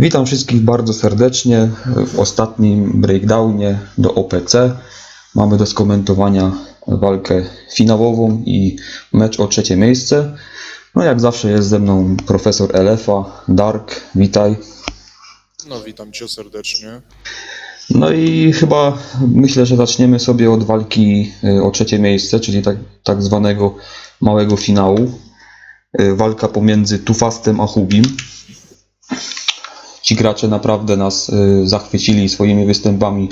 Witam wszystkich bardzo serdecznie w ostatnim breakdownie do OPC. Mamy do skomentowania walkę finałową i mecz o trzecie miejsce. No jak zawsze jest ze mną profesor Elefa, Dark, witaj. No, witam cię serdecznie. No i chyba myślę, że zaczniemy sobie od walki y, o trzecie miejsce, czyli tak, tak zwanego małego finału. Y, Walka pomiędzy Tufastem a Hubim. Ci gracze naprawdę nas y, zachwycili swoimi występami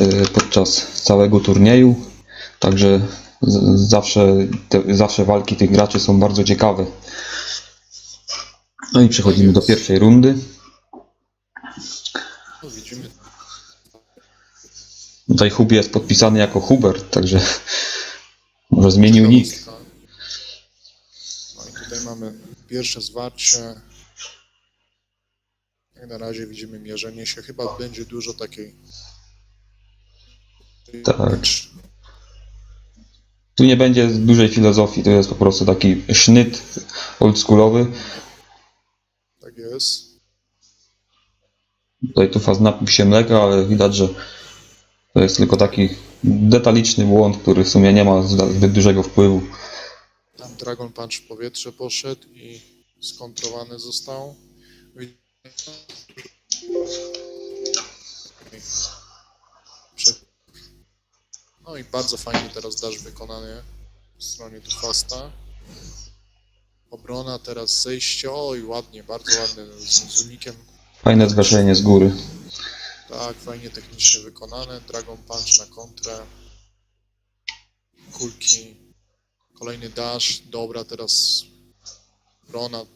y, podczas całego turnieju. Także zawsze, te, zawsze walki tych graczy są bardzo ciekawe. No i przechodzimy do pierwszej rundy. Tutaj Hub jest podpisany jako Hubert, także może zmienił nick. No i tutaj mamy pierwsze zwarcie. Jak na razie widzimy mierzenie się. Chyba będzie dużo takiej. Tak. Tu nie będzie dużej filozofii, to jest po prostu taki sznyt oldschoolowy. Tak jest. Tutaj tu faz napił się mleka, ale widać, że to jest tylko taki detaliczny błąd, który w sumie nie ma zbyt dużego wpływu. Tam Dragon Punch w powietrze poszedł i skontrowany został. No i bardzo fajnie teraz dasz wykonany w stronie Tufasta. Obrona, teraz zejście. Oj, ładnie, bardzo ładnie z, z unikiem. Fajne zgaszenie z góry. Tak, fajnie technicznie wykonane. Dragon Punch na kontrę. Kulki. Kolejny dash. Dobra, teraz obrona.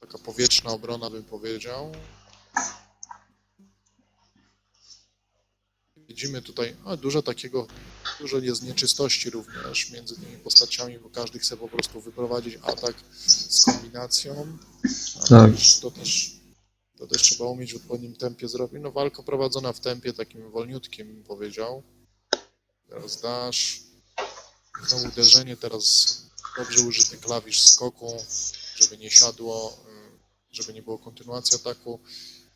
Taka powietrzna obrona bym powiedział. Widzimy tutaj a, dużo takiego, dużo jest nieczystości również między tymi postaciami, bo każdy chce po prostu wyprowadzić atak z kombinacją. Tak. To też to też trzeba umieć w odpowiednim tempie zrobić. No walka prowadzona w tempie takim wolniutkim, bym powiedział. Teraz dash. Znowu uderzenie, teraz dobrze użyty klawisz skoku, żeby nie siadło, żeby nie było kontynuacji ataku.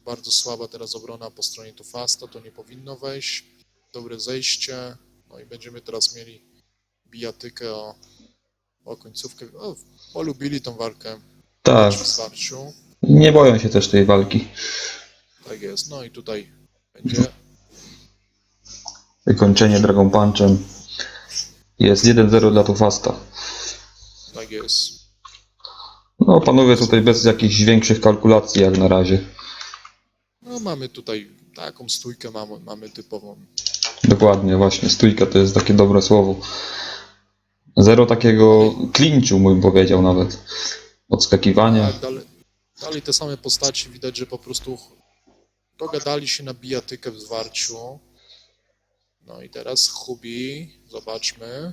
Bardzo słaba teraz obrona po stronie Tufasta, to nie powinno wejść. Dobre zejście. No i będziemy teraz mieli bijatykę o, o końcówkę. O, polubili tą walkę Tak, w starciu. nie boją się też tej walki. Tak jest. No i tutaj będzie Wykończenie Dragon Punchem. Jest 1-0 dla Tufasta. Tak jest. No panowie tutaj bez jakichś większych kalkulacji jak na razie. No mamy tutaj taką stójkę mamy, mamy typową. Dokładnie, właśnie. Stójka to jest takie dobre słowo. Zero takiego klinczu, bym powiedział nawet. Odskakiwania. Tak, dalej, dalej te same postaci widać, że po prostu dogadali się na bijatykę w zwarciu. No i teraz Hubi, zobaczmy.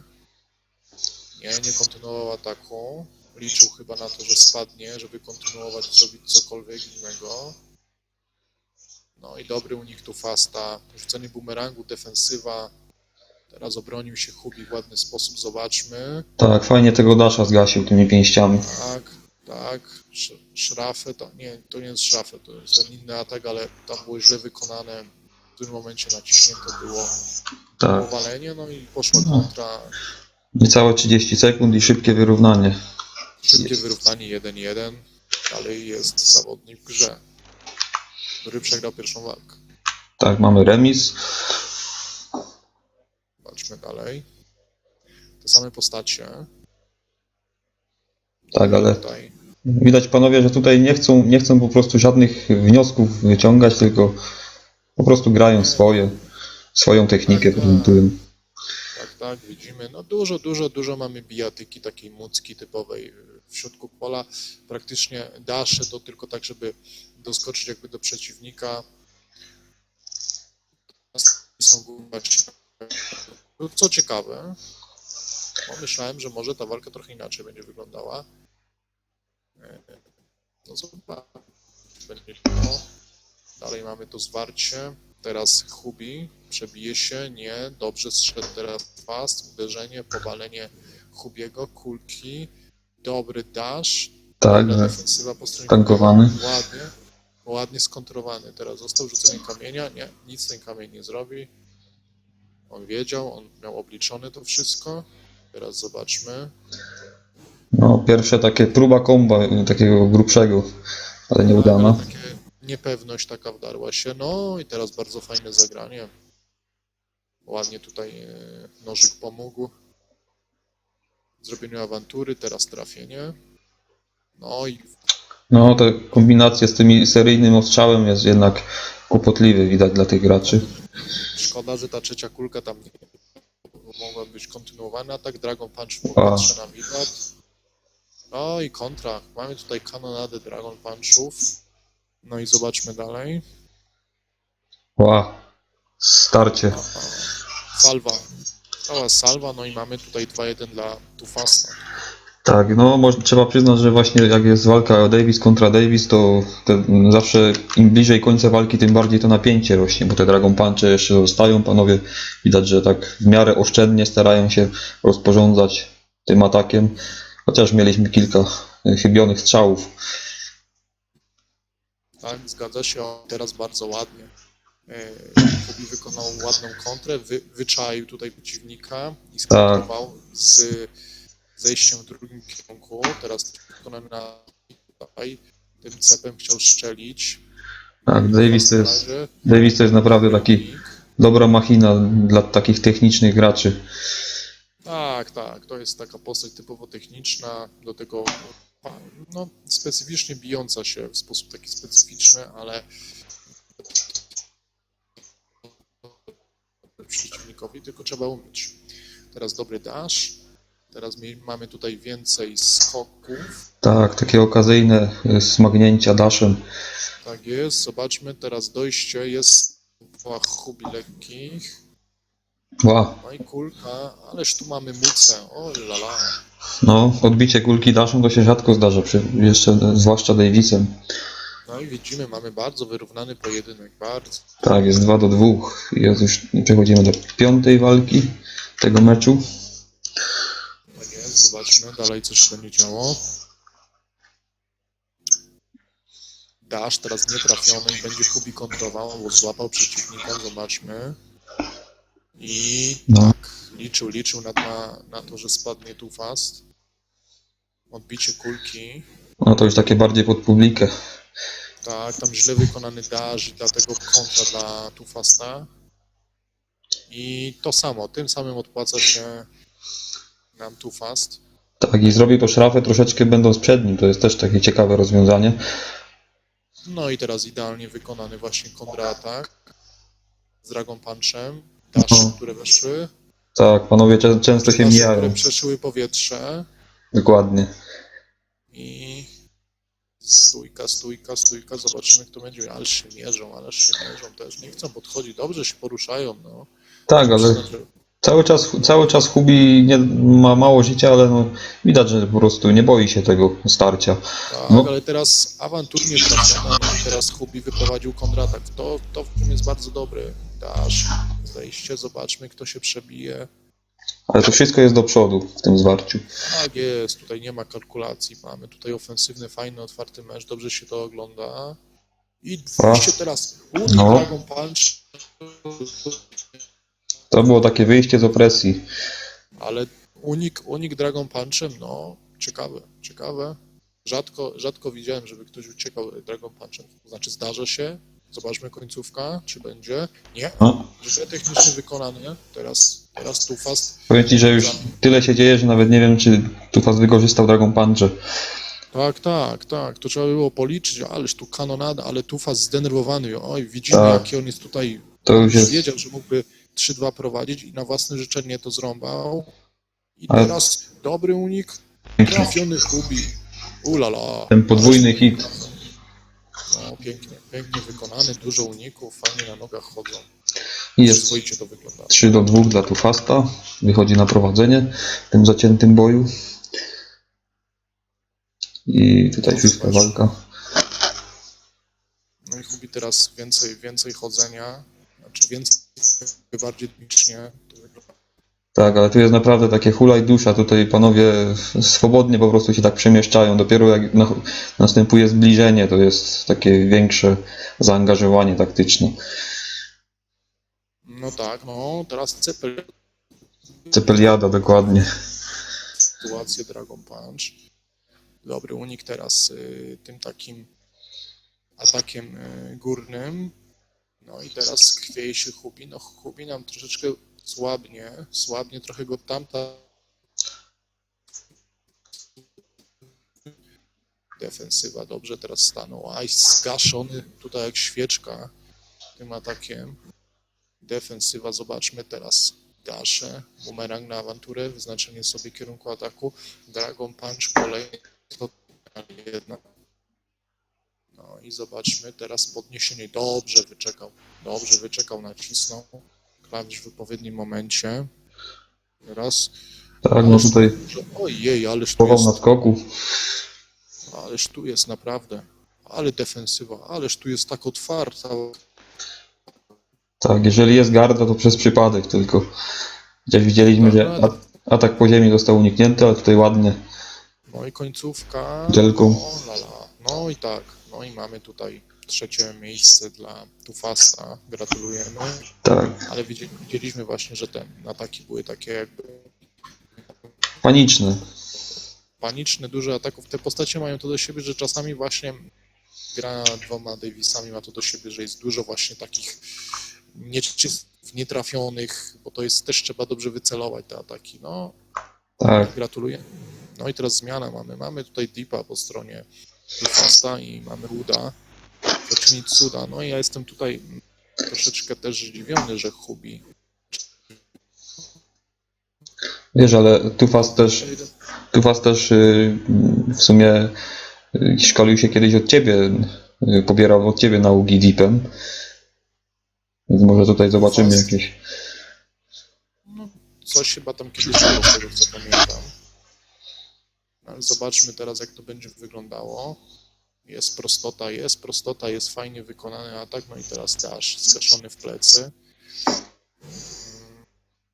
Nie, nie kontynuował ataku. Liczył chyba na to, że spadnie, żeby kontynuować, zrobić cokolwiek innego. No i dobry unik tu fasta. Rzucenie bumerangu, defensywa. Teraz obronił się Hubi w ładny sposób, zobaczmy. Tak, fajnie tego Dasha zgasił tymi pięściami. Tak, tak. Sz- Szrafę, to nie, to nie jest szrafę, to jest ten inny atak, ale tam było źle wykonane. W tym momencie naciśnięte było Tak. powalenie, no i poszła kontra. Niecałe 30 sekund i szybkie wyrównanie. Szybkie wyrównanie 1-1. Dalej jest zawodnik w grze, który przegrał pierwszą walkę. Tak, mamy remis. Zobaczmy dalej. Te same postacie. Tak, ale Tutaj widać panowie, że tutaj nie chcą, nie chcą po prostu żadnych wniosków wyciągać, tylko po prostu grają swoje, swoją technikę Tak, prezentują. Tak, tak, widzimy. No dużo, dużo, dużo mamy bijatyki takiej mucki typowej w środku pola. Praktycznie dasze to tylko tak, żeby doskoczyć jakby do przeciwnika. Są No, Co ciekawe, myślałem, że może ta walka trochę inaczej będzie wyglądała. E, No zobaczmy. Będzie to. Dalej mamy to zwarcie. Teraz Hubi przebije się, nie, dobrze zszedł teraz fast, uderzenie, powalenie Hubiego, kulki, dobry dash, Tak, że defensywa po stronie tankowany. Ładnie, ładnie skontrowany. Teraz został rzucenie kamienia. Nie, nic ten kamień nie zrobi. On wiedział, on miał obliczone to wszystko. Teraz zobaczmy. No, pierwsze takie próba komba takiego grubszego, ale nieudana. Tak, Takie niepewność taka wdarła się. No i teraz bardzo fajne zagranie. Ładnie tutaj e, nożyk pomógł. W zrobieniu awantury, teraz trafienie. No i No, te kombinacje z tymi seryjnym ostrzałem jest jednak kłopotliwy, widać dla tych graczy. szkoda, że ta trzecia kulka tam nie mogła być kontynuowana. Tak, Dragon Punch w powietrze nam widać. No i kontra. Mamy tutaj kanonadę Dragon Punchów. No i zobaczmy dalej. Ła, starcie. Salwa. Cała salwa, no i mamy tutaj 2-1 dla Tufasta. Tak, no może, trzeba przyznać, że właśnie jak jest walka Davis kontra Davis, to te, zawsze im bliżej końca walki, tym bardziej to napięcie rośnie, bo te Dragon Punche jeszcze zostają, panowie widać, że tak w miarę oszczędnie starają się rozporządzać tym atakiem, chociaż mieliśmy kilka e, chybionych strzałów. Tak, zgadza się. O, teraz bardzo ładnie. E, Kubi wykonał ładną kontrę, wy, wyczaił tutaj przeciwnika i skontrował z zejściem w drugim kierunku. Teraz wykonany na tutaj. Tym cepem chciał strzelić. Tak, Davis to jest, Davis to jest naprawdę taki dobra machina dla takich technicznych graczy. Tak, tak. To jest taka postać typowo techniczna, do tego no, specyficznie bijąca się w sposób taki specyficzny, ale przeciwnikowi, tylko trzeba umieć. Teraz dobry dash. Teraz mamy tutaj więcej skoków. Tak, takie okazyjne e, smagnięcia daszem. Tak jest. Zobaczmy, teraz dojście jest po chubi lekkich. Ła, No i kulka, ależ tu mamy mucę. O lala. no, odbicie kulki daszem to się rzadko zdarza, przy, jeszcze zwłaszcza Davisem. No i widzimy, mamy bardzo wyrównany pojedynek, bardzo. Tak, jest 2 do 2. I już przechodzimy do piątej walki tego meczu. Tak jest, zobaczmy dalej, co się będzie działo. Dash teraz nietrafiony będzie Kubi kontrował, bo złapał przeciwnika, zobaczmy. I No. tak, liczył, liczył na, na, na to, że spadnie tu fast. Odbicie kulki. No to już takie bardziej pod publikę. Tak, tam źle wykonany dash i dlatego kontra dla Tufasta. I to samo, tym samym odpłaca się nam Tufast. Tak, i zrobił to szrafę troszeczkę będąc przed nim. To jest też takie ciekawe rozwiązanie. No i teraz idealnie wykonany właśnie kontratak z Dragon Punchem. Dasze, No. które weszły. Tak, panowie czę- często się Dasze, mijają. które przeszyły powietrze. Dokładnie. I stójka, stójka, stójka. Zobaczymy, kto będzie. Ależ się mierzą, ależ się mierzą też. Nie chcą podchodzić. Dobrze się poruszają, no. Tak, ale cały czas, cały czas Hubi nie, ma mało życia, ale no, widać, że po prostu nie boi się tego starcia. Tak, No. ale teraz awanturnie i teraz Hubi wyprowadził kontratak. To, to w tym jest bardzo dobry. Dasz, zejście, zobaczmy, kto się przebije. Ale to wszystko jest do przodu w tym zwarciu. Tak jest, tutaj nie ma kalkulacji. Mamy tutaj ofensywny, fajny, otwarty mecz, dobrze się to ogląda. I wyjście teraz. Unik No. Dragon Punch, To było takie wyjście z opresji. ale unik, unik Dragon Punchem, no ciekawe, ciekawe. Rzadko, rzadko widziałem, żeby ktoś uciekał Dragon Punchem. To znaczy zdarza się. Zobaczmy końcówka, czy będzie. Nie, No, źle technicznie wykonany. Teraz, teraz tu fast. powiem Ci, że już tyle się dzieje, że nawet nie wiem, czy Tufas wykorzystał Dragon Punche. Tak, tak, tak. To trzeba było policzyć, ależ tu kanonada, ale tu fast zdenerwowany. Oj, widzimy, Tak. jaki on jest tutaj. To już jest... Wiedział, że mógłby 3-2 prowadzić i na własne życzenie to zrąbał. I Ale- teraz dobry unik, trafiony Kubi. Ulala. Ten podwójny hit. No, pięknie, pięknie wykonany, dużo uników, fajnie na nogach chodzą. I jest Przyzwoicie to wygląda. 3 do 2 dla Tufasta. Wychodzi na prowadzenie w tym zaciętym boju. I tutaj szósta walka. No i Kubi teraz więcej, więcej chodzenia, znaczy więcej, bardziej dynamicznie to wygląda. Tak, ale tu jest naprawdę takie hulaj dusza, tutaj panowie swobodnie po prostu się tak przemieszczają, dopiero jak na, następuje zbliżenie, to jest takie większe zaangażowanie taktyczne. No tak, no teraz Cepel Cepeliada dokładnie. sytuację Dragon Punch. Dobry unik teraz y, tym takim atakiem y, górnym. No i teraz chwieje się Hubi. No Hubi nam troszeczkę słabnie, słabnie trochę go tamta defensywa dobrze teraz stanął. Aj, zgaszony tutaj jak świeczka tym atakiem. Defensywa, zobaczmy teraz. Dasze, bumerang na awanturę, wyznaczenie sobie kierunku ataku. Dragon Punch kolejny. No i zobaczmy teraz podniesienie. Dobrze wyczekał. Dobrze wyczekał, nacisnął. Klawisz w odpowiednim momencie. Teraz. Tak, no tutaj Ojej, ależ tu jest, na skoku. ależ tu jest naprawdę. Ale defensywa, ależ tu jest tak otwarta. Tak, jeżeli jest garda, to przez przypadek tylko. Gdzieś widzieliśmy, że atak po ziemi został uniknięty, ale tutaj ładnie. No i końcówka. Wielką. O, lala. No i tak. No i mamy tutaj trzecie miejsce dla Tufasta. Gratulujemy. Tak, Ale widzi- widzieliśmy właśnie, że te ataki były takie jakby paniczne. paniczne, duże ataków. Te postacie mają to do siebie, że czasami właśnie gra dwoma Davisami ma to do siebie, że jest dużo właśnie takich nieczystych, nietrafionych, bo to jest też trzeba dobrze wycelować te ataki. No, Tak, Gratuluję. No i teraz zmiana mamy. Mamy tutaj Deepa po stronie Tufasta i mamy Uda. Czyni cuda. No i ja jestem tutaj mm, troszeczkę też zdziwiony, że Hubi. wiesz, ale Tufas też, Tufas też y, w sumie y, szkolił się kiedyś od ciebie, y, pobierał od ciebie nauki deepem. Więc może tutaj zobaczymy jakieś. Coś chyba tam kiedyś było, z tego co pamiętam. Ale zobaczmy teraz, jak to będzie wyglądało. Jest prostota, jest prostota, jest fajnie wykonany atak. No i teraz dash zgaszony w plecy.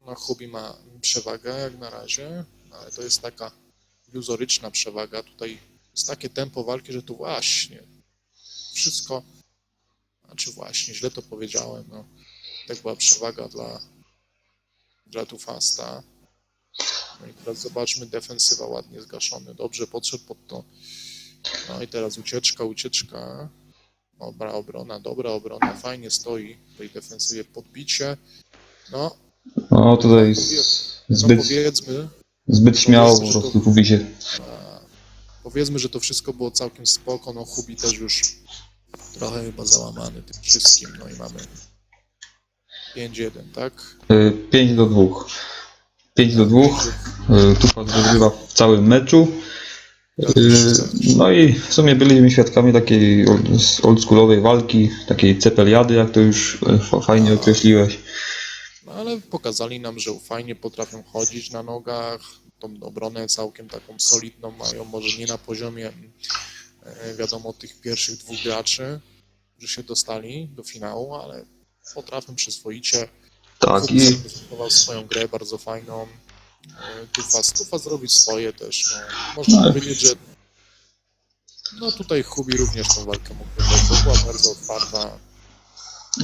No, Hubi ma przewagę jak na razie, ale to jest taka iluzoryczna przewaga. Tutaj jest takie tempo walki, że tu właśnie wszystko. Znaczy właśnie, źle to powiedziałem. No. Tak była przewaga dla, dla Tufasta. No i teraz zobaczmy, defensywa ładnie zgaszony. Dobrze podszedł pod to. No i teraz ucieczka, ucieczka. Dobra obrona, dobra obrona. Fajnie stoi w tej defensywie podbicie. No, No tutaj no zbyt, powiedzmy, zbyt śmiało po prostu gubi się. powiedzmy, że to wszystko było całkiem spoko. No Hubi też już trochę chyba załamany tym wszystkim. No i mamy 5-1, tak? 5 do 2. 5 do 2. Tufas wygrywa w całym meczu. Y, No i w sumie byliśmy świadkami takiej old- oldschoolowej walki, takiej cepeliady, jak to już e, fa- fajnie określiłeś. No ale pokazali nam, że fajnie potrafią chodzić na nogach, tą obronę całkiem taką solidną mają, może nie na poziomie e, wiadomo tych pierwszych dwóch graczy, że się dostali do finału, ale potrafią przyzwoicie. Tak, i swoją grę bardzo fajną. E, Tufas, Tufas zrobi swoje też. No. Można Tak. powiedzieć, że no tutaj Hubi również tą walkę mógł wygrać, bo była bardzo otwarta.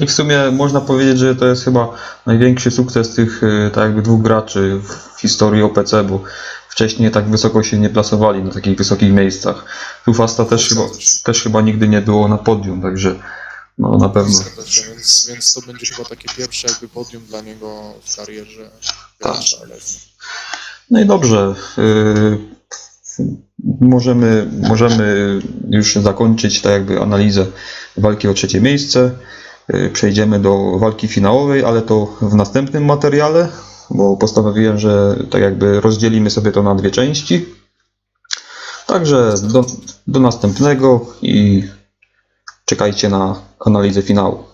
i w sumie można powiedzieć, że to jest chyba największy sukces tych e, tak jakby dwóch graczy w historii OPC, bo wcześniej tak wysoko się nie plasowali na takich wysokich miejscach. Tufasta też chyba, też chyba nigdy nie było na podium, także no na pewno. Się, więc, więc to będzie chyba takie pierwsze jakby podium dla niego w karierze ale No i dobrze. y, Możemy, możemy już zakończyć tak jakby analizę walki o trzecie miejsce. Y, Przejdziemy do walki finałowej, ale to w następnym materiale, bo postanowiłem, że tak jakby rozdzielimy sobie to na dwie części. Także do, do następnego i czekajcie na analizę finału.